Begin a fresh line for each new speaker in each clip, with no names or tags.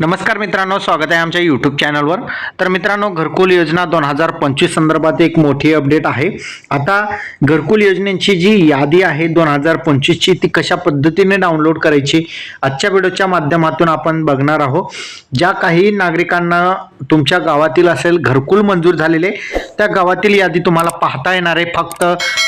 नमस्कार मित्रांनो स्वागत आहे आमच्या यूट्यूब चॅनलवर तर मित्रांनो घरकुल योजना दोन हजार पंचवीस संदर्भात एक मोठी अपडेट आहे. आता घरकुल योजनेची जी यादी आहे दोन हजार पंचवीसची ती कशा पद्धतीने डाउनलोड करायची आजच्या व्हिडिओच्या माध्यमातून आपण बघणार आहोत. ज्या काही नागरिकांना तुमच्या गावातील असेल घरकुल मंजूर झालेले त्या गावातील यादी तुम्हाला पाहता येणार आहे. फक्त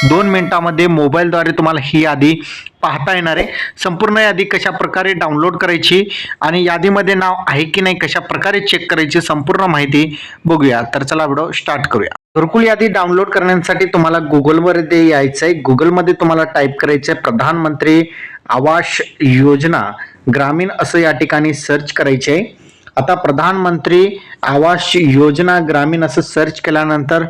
दोन मिनिटामध्ये मोबाईलद्वारे तुम्हाला ही यादी पाहता येणार आहे. संपूर्ण यादी कशा प्रकारे डाउनलोड करायची आणि यादीमध्ये नाव आहे की नाही कशा प्रकारे चेक करायची संपूर्ण माहिती बघूया. तर चला व्हिडिओ स्टार्ट करूया. घरकुल यादी डाउनलोड करण्यासाठी तुम्हाला गुगलमध्ये यायचं आहे गुगलमध्ये तुम्हाला टाईप करायचं आहे प्रधानमंत्री आवास योजना. ग्रामीण असं या ठिकाणी सर्च करायचे आहे आता प्रधानमंत्री आवास योजना ग्रामीण असं सर्च केल्यानंतर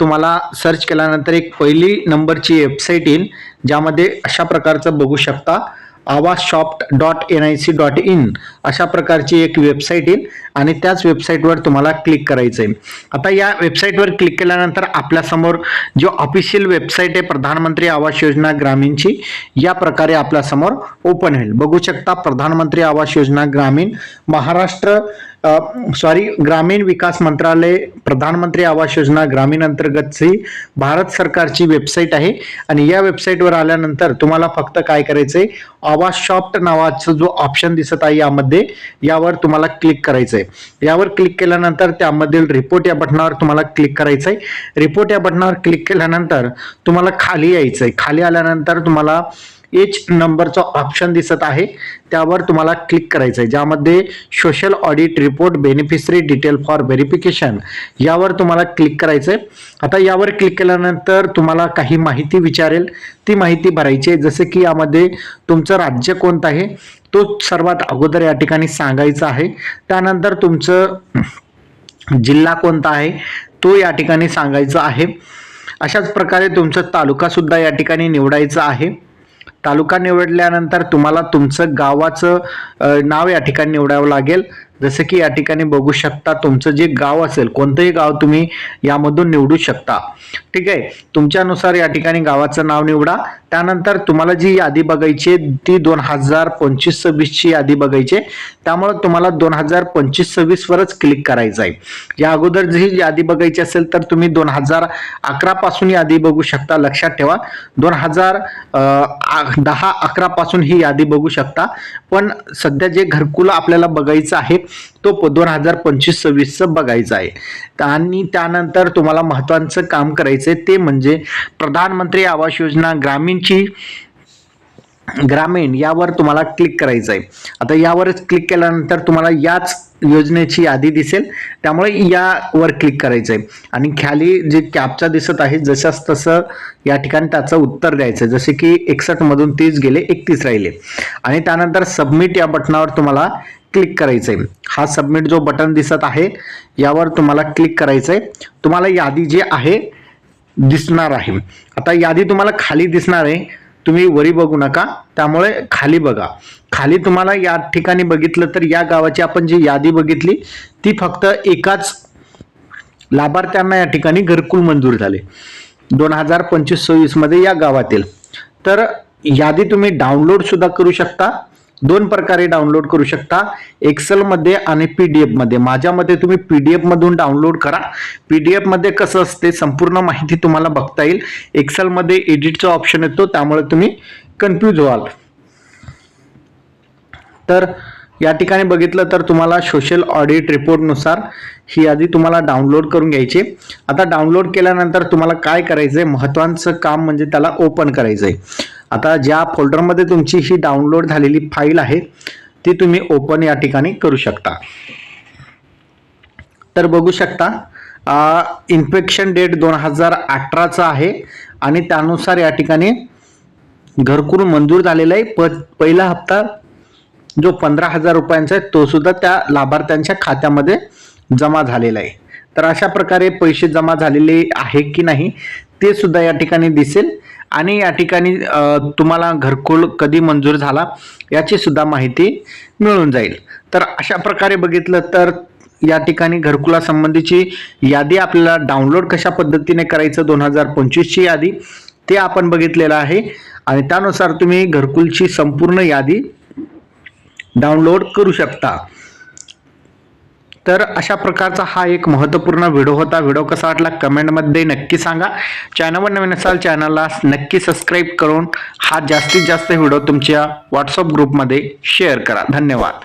तुम्हाला सर्च केल्यानंतर एक पहिली नंबरची वेबसाईट येईल ज्यामध्ये अशा प्रकारचं बघू शकता. Awaaz shop dot N I C dot in अशा प्रकारची एक वेबसाईट येईल आणि त्याच वेबसाईटवर तुम्हाला क्लिक करायचं आहे आता या वेबसाईटवर क्लिक केल्यानंतर आपल्यासमोर जो ऑफिशियल वेबसाईट आहे प्रधानमंत्री आवास योजना ग्रामीणची या प्रकारे आपल्यासमोर ओपन होईल. बघू शकता प्रधानमंत्री आवास योजना ग्रामीण महाराष्ट्र सॉरी ग्रामीण विकास मंत्रालय प्रधानमंत्री आवास योजना ग्रामीण अंतर्गतची भारत सरकारची वेबसाईट आहे. आणि या वेबसाईटवर आल्यानंतर तुम्हाला फक्त काय करायचंय? आवाज शॉप्ट नावाचं जो ऑप्शन दिसत आहे यामध्ये यावर तुम्हाला क्लिक करायचं आहे यावर क्लिक केल्यानंतर त्यामधील रिपोर्ट या बटनावर तुम्हाला क्लिक करायचं आहे रिपोर्ट या बटनावर क्लिक केल्यानंतर तुम्हाला खाली यायचं आहे खाली आल्यानंतर तुम्हाला एच नंबरचा ऑप्शन दिसत आहे. त्यावर तुम्हाला क्लिक करायचं आहे ज्यामध्ये social audit report beneficiary detail for verification यावर तुम्हाला क्लिक करायचं आहे आता यावर क्लिक केल्यानंतर तुम्हाला काही माहिती विचारेल. ती माहिती भरायची आहे. जसं की यामध्ये तुमचं राज्य कोणतं आहे? तो सर्वात अगोदर या ठिकाणी सांगायचा आहे. त्यानंतर तुमचं जिल्हा कोणता आहे? तो या ठिकाणी सांगायचा आहे. अशाच प्रकारे तुमचं तालुका सुद्धा या ठिकाणी निवडायचा आहे. तालुका निवडल्यानंतर तुम्हाला तुमचं गावाचं नाव या ठिकाणी निवडावं लागेल. जसं की या ठिकाणी बघू शकता तुमचं जे गाव असेल कोणतंही गाव तुम्ही यामधून निवडू शकता. ठीक आहे? तुमच्यानुसार या ठिकाणी गावाचं नाव निवडा. त्यानंतर तुम्हाला जी यादी बघायची आहे, ती दोन हजार पंचवीस सव्वीसची यादी बघायची आहे. त्यामुळे तुम्हाला दोन हजार पंचवीस सव्वीसवरच क्लिक करायचं आहे. या अगोदर जी यादी बघायची असेल तर तुम्ही दोन हजार अकरा पासून यादी बघू शकता. लक्षात ठेवा. दोन हजार दहा अकरा पासून ही यादी बघू शकता. पण सध्या जे घरकुल आपल्याला बघायचं आहे तो दोन हजार पंचवीस सव्वीसचं बघायचं आहे. आणि त्यानंतर तुम्हाला महत्वाचं काम करायचं आहे ते म्हणजे प्रधानमंत्री आवास योजना ग्रामीणची ग्रामीण यावर तुम्हाला क्लिक करायचं आहे आता यावरच क्लिक केल्यानंतर तुम्हाला याच योजनेची यादी दिसेल. त्यामुळे यावर क्लिक करायचं आहे आणि खाली जे कॅपचा दिसत आहे जशाच तसं या ठिकाणी त्याचं उत्तर द्यायचं आहे. जसे की एकसष्ट मधून तीस गेले एकतीस राहिले. आणि त्यानंतर सबमिट या बटनावर तुम्हाला क्लिक करायचं आहे हा सबमिट जो बटन दिसत आहे यावर तुम्हाला क्लिक करायचं आहे तुम्हाला यादी जी आहे दिसणार आहे. आता यादी तुम्हाला खाली दिसणार आहे. तुम्ही वरी बघू नका. त्यामुळे खाली बघा. खाली तुम्हाला या ठिकाणी बघितलं तर या गावाची आपण जी यादी बघितली ती फक्त एकाच लाभार्थ्यांना या ठिकाणी घरकुल मंजूर झाले. दोन हजार पंचवीस सव्वीसमध्ये या गावातील. तर यादी तुम्ही डाउनलोड सुद्धा करू शकता. दोन प्रकारे डाउनलोड करू शकता. एक्सेल मध्ये आणि पीडीएफमध्ये. मते तुम्ही पीडीएफ मधून डाउनलोड करा. पीडीएफमध्ये कसं असते संपूर्ण माहिती तुम्हाला बघता येईल. एक्सेल मध्ये एडिटचा ऑप्शन येतो त्यामुळे तुम्ही कन्फ्यूज व्हाल. तर या ठिकाणी बघितलं तर तुम्हाला सोशल ऑडिट रिपोर्टनुसार ही यादी तुम्हाला डाउनलोड करून घ्यायची. आता डाउनलोड केल्यानंतर तुम्हाला काय करायचं आहे महत्त्वाचं काम म्हणजे त्याला ओपन करायचं आहे आता ज्या फोल्डरमध्ये तुमची ही डाउनलोड झालेली फाईल आहे ती तुम्ही ओपन या ठिकाणी करू शकता. तर बघू शकता इन्फेक्शन डेट दोन हजार अठराचा आहे आणि त्यानुसार या ठिकाणी घरकुल मंजूर झालेला आहे. प पहिला हप्ता जो पंधरा हजार रुपयांचा आहे तो सुद्धा त्या लाभार्थ्यांच्या खात्यामध्ये जमा झालेला आहे. तर अशा प्रकारे पैसे जमा झालेले आहे की नाही ते सुद्धा या ठिकाणी दिसेल. आणि या ठिकाणी तुम्हाला घरकुल कधी मंजूर झाला याची सुद्धा माहिती मिळून जाईल. तर अशा प्रकारे बघितलं तर या ठिकाणी घरकुलासंबंधीची यादी आपल्याला डाउनलोड कशा पद्धतीने करायचं दोन हजार पंचवीसची यादी ते आपण बघितलेलं आहे. आणि त्यानुसार तुम्ही घरकुलची संपूर्ण यादी डाउनलोड करू शकता. तर अशा प्रकारचा हा एक महत्त्वपूर्ण व्हिडिओ होता. व्हिडिओ कसा वाटला कमेंटमध्ये नक्की सांगा. चॅनलवर नवीन असाल चॅनलला नक्की सबस्क्राईब करून हा जास्तीत जास्त व्हिडिओ तुमच्या व्हॉट्सअप ग्रुपमध्ये शेअर करा. धन्यवाद.